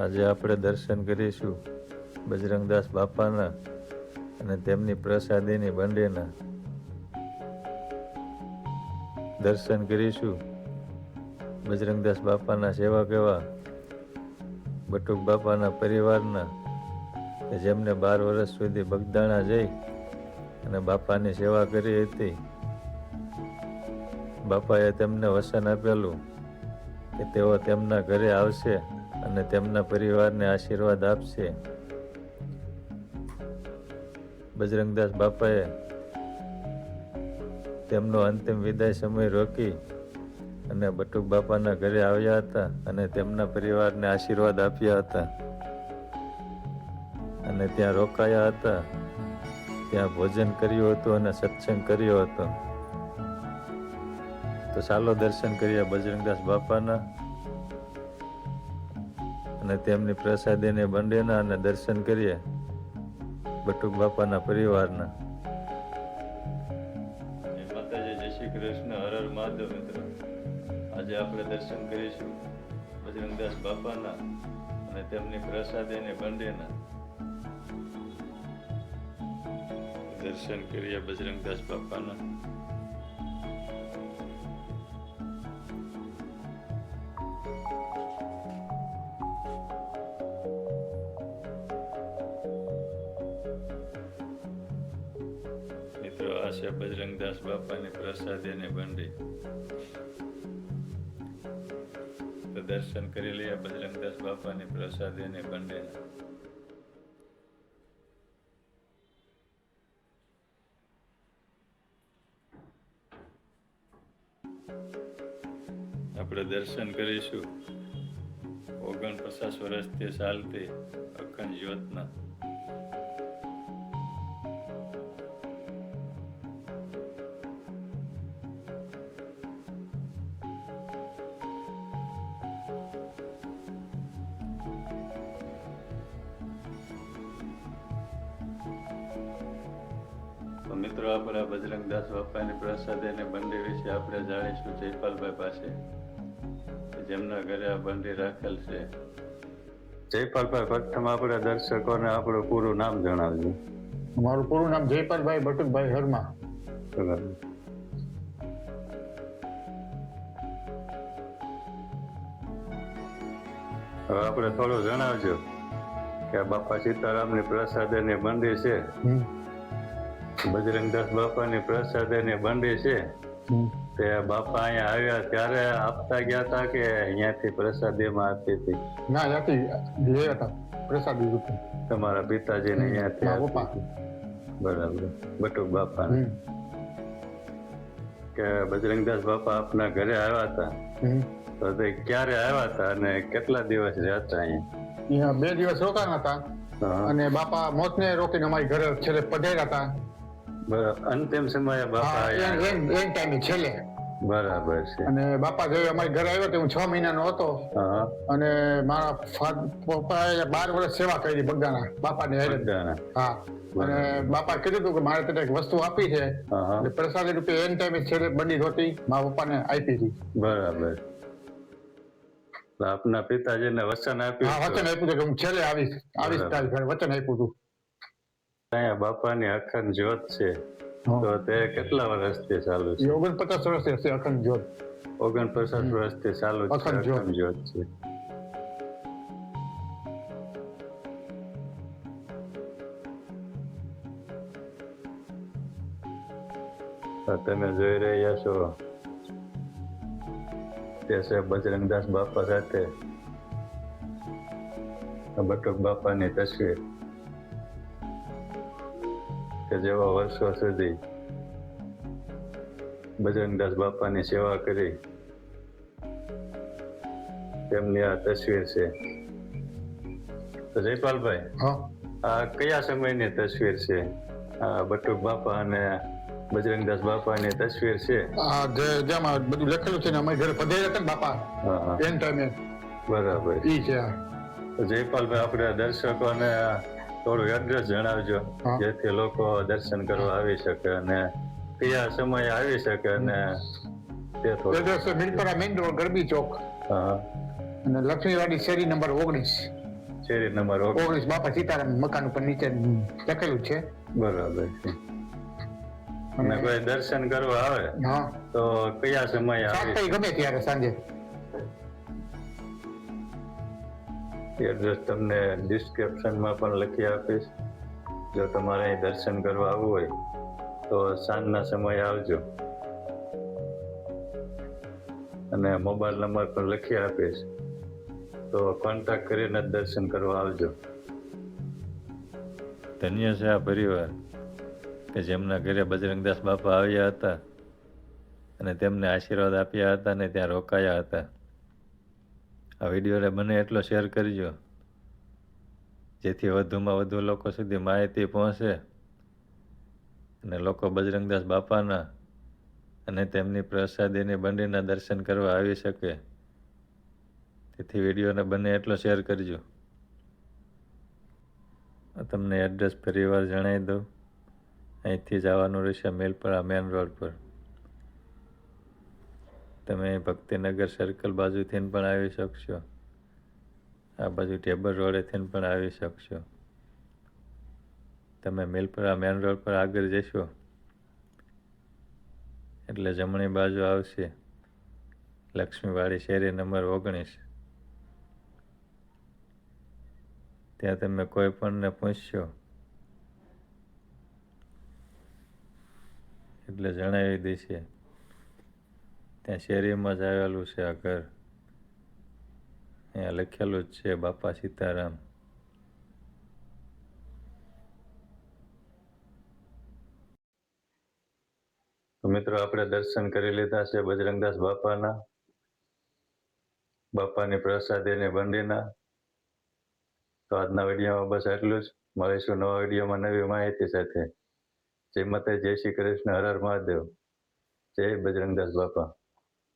આજે આપણે દર્શન કરીશું બજરંગદાસ બાપાના અને તેમની પ્રસાદીની બંડીના. દર્શન કરીશું બજરંગદાસ બાપાના સેવા કેવા, બટુક બાપાના પરિવારના જેમને બાર વર્ષ સુધી બગદાણા જઈ અને બાપાની સેવા કરી હતી. બાપાએ તેમને વચન આપેલું કે તેઓ તેમના ઘરે આવશે. અને તેમના પરિવારને આશીર્વાદ આપશે. બજરંગદાસ બાપાએ તેમનો અંતિમ વિદાય સમય રોકી અને બટુક બાપાના ઘરે આવ્યા હતા અને તેમના પરિવારને આશીર્વાદ આપ્યા હતા. અને ત્યાં રોકાયા હતા. ત્યાં ભોજન કર્યું હતું અને સત્સંગ કર્યો હતો. તો ચાલો દર્શન કરીએ બજરંગદાસ બાપાના. અને તેમની પ્રસાદીને બંડેના અને દર્શન કરીએ બટુક બાપાના પરિવારના. માતાજી, જય શ્રી કૃષ્ણ. હર હર મહાદેવ આજે આપણે દર્શન કરીશું બજરંગદાસ બાપાના અને તેમની પ્રસાદીને બંડેના દર્શન કરીએ બજરંગદાસ બાપાના. છે બજરંગદાસ બાપાની પ્રસાદી અને બંડી. દર્શન કરી લઈએ બજરંગદાસ બાપાની પ્રસાદી અને બંડીના. આપણે દર્શન કરીશું. ઓગણપચાસ વર્ષથી ચાલતી અખંડ જ્યોતના. મિત્રો આપણા બજરંગદાસ બાપાની પ્રસાદ અને બંડી વિશે આપણે જાણીશું જયપાલભાઈ પાસે. જેમના ઘરે આ બંડી રાખેલ છે. જયપાલભાઈ પ્રથમ આપણા દર્શકોને આપણું પૂરું નામ જણાવજો. મારું પૂરું નામ જયપાલભાઈ બટુકભાઈ હરમા. હવે આપણે થોડું જણાવજો કે બાપા સીતારામની પ્રસાદની બંડી છે. હમ, બજરંગદાસ બાપાની પ્રસાદની બંડી છે. તે બાપા અહીંયા આવ્યા ત્યારે આપતા ગયા હતા કે અહીંયાથી પ્રસાદીમાં આપતી હતી ના ત્યાંથી લે હતા. પ્રસાદી રૂપે તમારા પિતાજીને અહીંયાથી બરાબર. બટુક બાપા કે બજરંગદાસ બાપા આપના ઘરે આવ્યા હતા? તો તે ક્યારે આવ્યા હતા અને કેટલા દિવસ રહ્યા અહીંયા? અહીંયા બે દિવસ રોકાણા હતા અને બાપા મોતને રોકીને અમારી ઘરે છેલ્લે પધાર્યા હતા. બરાબર. અંતિમ સમયે બાપા હા, એન- ટાઈમે છેલ્લે. બરાબર છે. અને બાપા જોયું અમારી ઘરે આવ્યો તો હું છ મહિનાનો હતો. અને મારા પપ્પાએ બાર વર્ષ સેવા કરી બગાના બાપાને હેરે. હા. અને બાપા કીધું હતું કે મારે તને એક વસ્તુ આપી છે. હા હા. એટલે પ્રસાદી રૂપે એન ટાઈમે છેલ્લે બની રોટી મારા પપ્પાને આપી હતી. બરાબર. આપના પિતાજીને વચન હા આપ્યું વચન આપ્યું હતું કે હું છેલ્લે આવીશ આવીશ તારી ઘરે. વચન આપ્યું હતું. અહીંયા બાપાની અખંડ જ્યોત છે. તો તે કેટલા વર્ષથી ચાલુ છે? ઓગણપચાસ વર્ષથી અખંડ જ્યોત. ઓગણપચાસ વર્ષથી ચાલુ છે અખંડ જ્યોત. છે. તમે જોઈ રહ્યા છો. તે છે બજરંગદાસ બાપા સાથે. બટુક બાપાની તસવીર. કે જેવા વર્ષો સુધી બજરંગદાસ બાપાની સેવા કરી તેમની આ તસવીર છે. તો જયપાલભાઈ આ કયા સમયની તસવીર છે? આ બટુક બાપા અને બજરંગદાસ બાપાની તસવીર છે? આ જેમાં બધું લખેલું છે ને અમારી ઘરે પધાર્યા હતા બાપા એન ટાઈમે બરાબર. ઈ છે જયપાલભાઈ આપણે દર્શકોને થોડું એડ્રેસ જણાવજો જેથી લોકો દર્શન કરવા આવી શકે અને કયા સમયે આવી શકે અને તે થોડું. Main road Garbi Chowk. હા. અને લક્ષ્મીવાડી શેરી નંબર ઓગણીસ. શેરી નંબર ઓગણીસ. બાપા સીતારામ મકાન ઉપર નીચે લખેલું છે. બરાબર છે. અને કોઈ દર્શન કરવા આવે તો કયા સમયે આવે ગમે ત્યારે સાંજે. એડ્રેસ તમને ડિસ્ક્રિપ્શનમાં પણ લખી આપીશ, જો તમારે અહીં દર્શન કરવા આવવું હોય, તો સાંજના સમયે આવજો. અને મોબાઈલ નંબર પણ લખી આપીશ, તો કોન્ટેક્ટ કરીને દર્શન કરવા આવજો. ધન્ય છે આ પરિવાર, કે જેમના ઘરે બજરંગદાસ બાપા આવ્યા હતા અને તેમને આશીર્વાદ આપ્યા હતા ને ત્યાં રોકાયા હતા. આ વિડીયોને બને એટલો શેર કરજો, જેથી વધુમાં વધુ લોકો સુધી માહિતી પહોંચે અને લોકો બજરંગદાસ બાપાના અને તેમની પ્રસાદીની બંડીના દર્શન કરવા આવી શકે. તેથી વિડીયોને બને એટલો શેર કરજો. તમને એડ્રેસ ફરીવાર જણાવી દઉં. અહીંથી જવાનું રહેશે મેલપરા મેન રોડ પર. તમે ભક્તિનગર સર્કલ બાજુથી પણ આવી શકશો. આ બાજુ ટેબલ રોડેથી પણ આવી શકશો. તમે મિલપરા મેન રોડ પર આગળ જશો. એટલે જમણી બાજુ આવશે લક્ષ્મીવાડી શેરી નંબર ઓગણીસ. ત્યાં તમે કોઈ પણને પૂછશો. એટલે જણાવી દેશે ત્યાં શેરીમાં જ આવેલું છે આ ઘર. અહીંયા લખેલું જ છે, બાપા સીતારામ. મિત્રો, આપણે દર્શન કરી લીધા છે બજરંગદાસ બાપાના, બાપાની એને બંડીના. તો આજના વિડીયોમાં બસ આટલું જ. મળીશું નવા વિડીયોમાં નવી માહિતી સાથે. જય જય શ્રી કૃષ્ણ હર મહાદેવ. જય બજરંગદાસ બાપા.